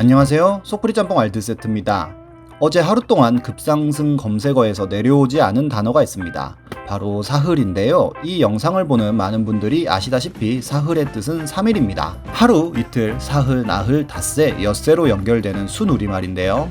안녕하세요. 소프리 짬뽕 알드 세트입니다. 어제 하루 동안 급상승 검색어에서 내려오지 않은 단어가 있습니다. 바로 사흘인데요. 이 영상을 보는 많은 분들이 아시다시피 사흘의 뜻은 3일입니다. 하루, 이틀, 사흘, 나흘, 닷새, 엿새로 연결되는 순우리말인데요.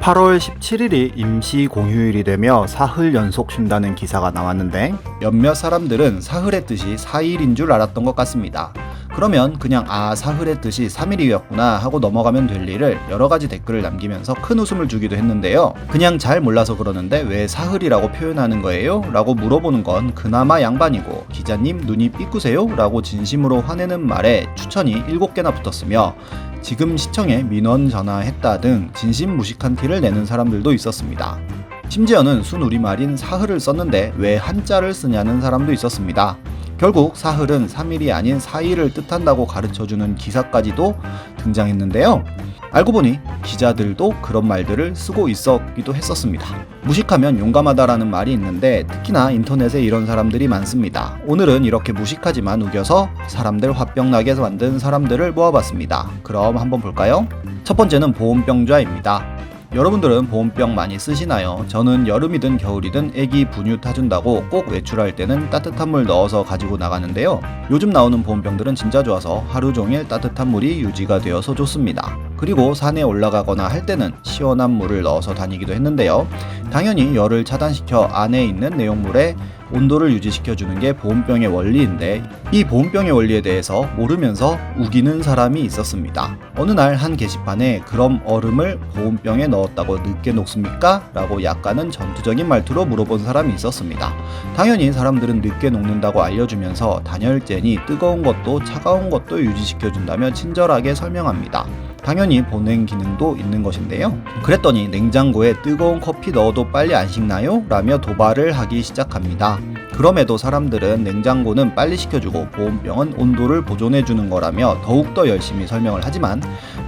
8월 17일이 임시 공휴일이 되며 사흘 연속 쉰다는 기사가 나왔는데 몇몇 사람들은 사흘의 뜻이 4일인 줄 알았던 것 같습니다. 그러면 그냥 아 사흘의 뜻이 3일이었구나 하고 넘어가면 될 일을 여러 가지 댓글을 남기면서 큰 웃음을 주기도 했는데요. 그냥 잘 몰라서 그러는데 왜 사흘이라고 표현하는 거예요? 라고 물어보는 건 그나마 양반이고 기자님 눈이 삐꾸세요? 라고 진심으로 화내는 말에 추천이 7개나 붙었으며 지금 시청에 민원 전화했다 등 진심 무식한 티를 내는 사람들도 있었습니다. 심지어는 순 우리말인 사흘을 썼는데 왜 한자를 쓰냐는 사람도 있었습니다. 결국 사흘은 3일이 아닌 4일을 뜻한다고 가르쳐주는 기사까지도 등장했는데요. 알고 보니 기자들도 그런 말들을 쓰고 있었기도 했었습니다. 무식하면 용감하다라는 말이 있는데 특히나 인터넷에 이런 사람들이 많습니다. 오늘은 이렇게 무식하지만 우겨서 사람들 화병 나게 만든 사람들을 모아봤습니다. 그럼 한번 볼까요? 첫 번째는 보온병좌입니다. 여러분들은 보온병 많이 쓰시나요? 저는 여름이든 겨울이든 애기 분유 타준다고 꼭 외출할 때는 따뜻한 물 넣어서 가지고 나가는데요. 요즘 나오는 보온병들은 진짜 좋아서 하루 종일 따뜻한 물이 유지가 되어서 좋습니다. 그리고 산에 올라가거나 할 때는 시원한 물을 넣어서 다니기도 했는데요. 당연히 열을 차단시켜 안에 있는 내용물에 온도를 유지시켜주는 게 보온병의 원리인데 이 보온병의 원리에 대해서 모르면서 우기는 사람이 있었습니다. 어느 날 한 게시판에 그럼 얼음을 보온병에 넣었다고 늦게 녹습니까? 라고 약간은 전투적인 말투로 물어본 사람이 있었습니다. 당연히 사람들은 늦게 녹는다고 알려주면서 단열재니 뜨거운 것도 차가운 것도 유지시켜준다며 친절하게 설명합니다. 당연히 보냉 기능도 있는 것인데요. 그랬더니 냉장고에 뜨거운 커피 넣어도 빨리 안 식나요? 라며 도발을 하기 시작합니다. 그럼에도 사람들은 냉장고는 빨리 식혀주고 보온병은 온도를 보존해주는 거라며 더욱더 열심히 설명을 하지만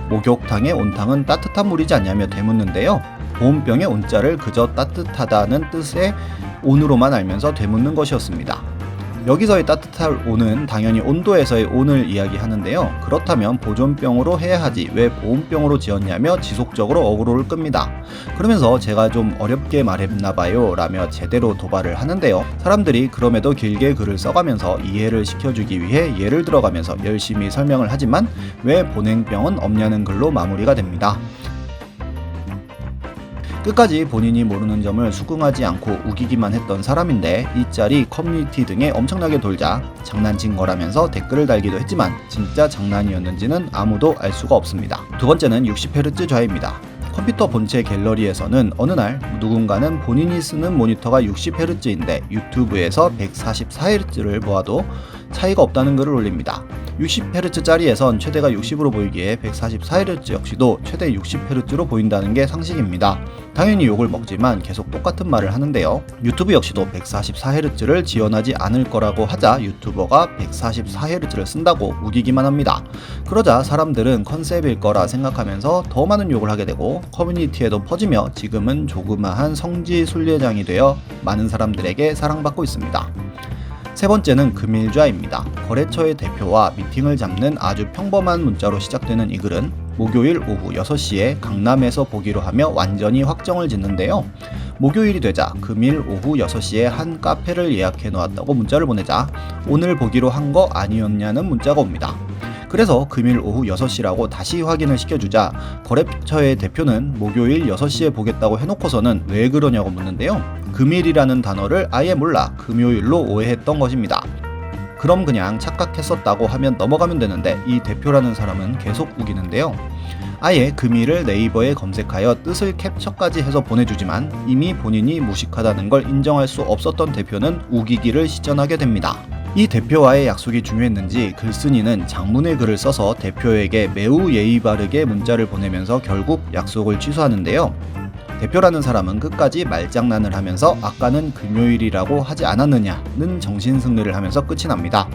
목욕탕의 온탕은 따뜻한 물이지 않냐며 되묻는데요. 보온병의 온자를 그저 따뜻하다는 뜻의 온으로만 알면서 되묻는 것이었습니다. 여기서의 따뜻할 온은 당연히 온도에서의 온을 이야기하는데요. 그렇다면 보존병으로 해야 하지 왜 보온병으로 지었냐며 지속적으로 어그로를 끕니다. 그러면서 제가 좀 어렵게 말했나봐요 라며 제대로 도발을 하는데요. 사람들이 그럼에도 길게 글을 써가면서 이해를 시켜주기 위해 예를 들어가면서 열심히 설명을 하지만 왜 보냉병은 없냐는 글로 마무리가 됩니다. 끝까지 본인이 모르는 점을 수긍하지 않고 우기기만 했던 사람인데 이 짤이 커뮤니티 등에 엄청나게 돌자 장난친 거라면서 댓글을 달기도 했지만 진짜 장난이었는지는 아무도 알 수가 없습니다. 두 번째는 60Hz 좌입니다. 컴퓨터 본체 갤러리에서는 어느 날 누군가는 본인이 쓰는 모니터가 60Hz인데 유튜브에서 144Hz를 보아도 차이가 없다는 글을 올립니다. 60Hz짜리에선 최대가 60으로 보이기에 144Hz 역시도 최대 60Hz로 보인다는 게 상식입니다. 당연히 욕을 먹지만 계속 똑같은 말을 하는데요. 유튜브 역시도 144Hz를 지원하지 않을 거라고 하자 유튜버가 144Hz를 쓴다고 우기기만 합니다. 그러자 사람들은 컨셉일 거라 생각하면서 더 많은 욕을 하게 되고 커뮤니티에도 퍼지며 지금은 조그마한 성지 순례장이 되어 많은 사람들에게 사랑받고 있습니다. 세 번째는 금일좌입니다. 거래처의 대표와 미팅을 잡는 아주 평범한 문자로 시작되는 이 글은 목요일 오후 6시에 강남에서 보기로 하며 완전히 확정을 짓는데요. 목요일이 되자 금일 오후 6시에 한 카페를 예약해 놓았다고 문자를 보내자 오늘 보기로 한 거 아니었냐는 문자가 옵니다. 그래서 금일 오후 6시라고 다시 확인을 시켜주자 거래처의 대표는 목요일 6시에 보겠다고 해놓고서는 왜 그러냐고 묻는데요. 금일이라는 단어를 아예 몰라 금요일로 오해했던 것입니다. 그럼 그냥 착각했었다고 하면 넘어가면 되는데 이 대표라는 사람은 계속 우기는데요. 아예 금일을 네이버에 검색하여 뜻을 캡처까지 해서 보내주지만 이미 본인이 무식하다는 걸 인정할 수 없었던 대표는 우기기를 시전하게 됩니다. 이 대표와의 약속이 중요했는지 글쓴이는 장문의 글을 써서 대표에게 매우 예의 바르게 문자를 보내면서 결국 약속을 취소하는데요. 대표라는 사람은 끝까지 말장난을 하면서 아까는 금요일이라고 하지 않았느냐는 정신 승리를 하면서 끝이 납니다.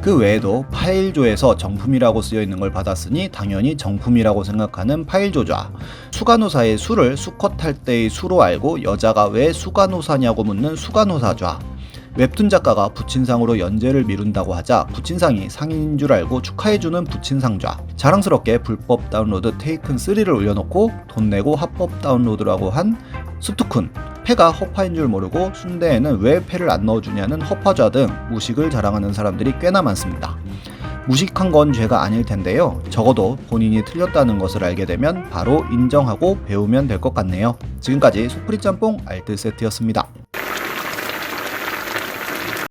그 외에도 파일조에서 정품이라고 쓰여 있는 걸 받았으니 당연히 정품이라고 생각하는 파일조좌. 수간호사의 수를 수컷할 때의 수로 알고 여자가 왜 수간호사냐고 묻는 수간호사좌. 웹툰 작가가 부친상으로 연재를 미룬다고 하자 부친상이 상인인 줄 알고 축하해주는 부친상좌 자랑스럽게 불법 다운로드 테이큰 3를 올려놓고 돈 내고 합법 다운로드라고 한 수투쿤 패가 허파인 줄 모르고 순대에는 왜 패를 안 넣어주냐는 허파좌 등 무식을 자랑하는 사람들이 꽤나 많습니다. 무식한 건 죄가 아닐 텐데요. 적어도 본인이 틀렸다는 것을 알게 되면 바로 인정하고 배우면 될 것 같네요. 지금까지 소프리 짬뽕 알뜰 세트였습니다.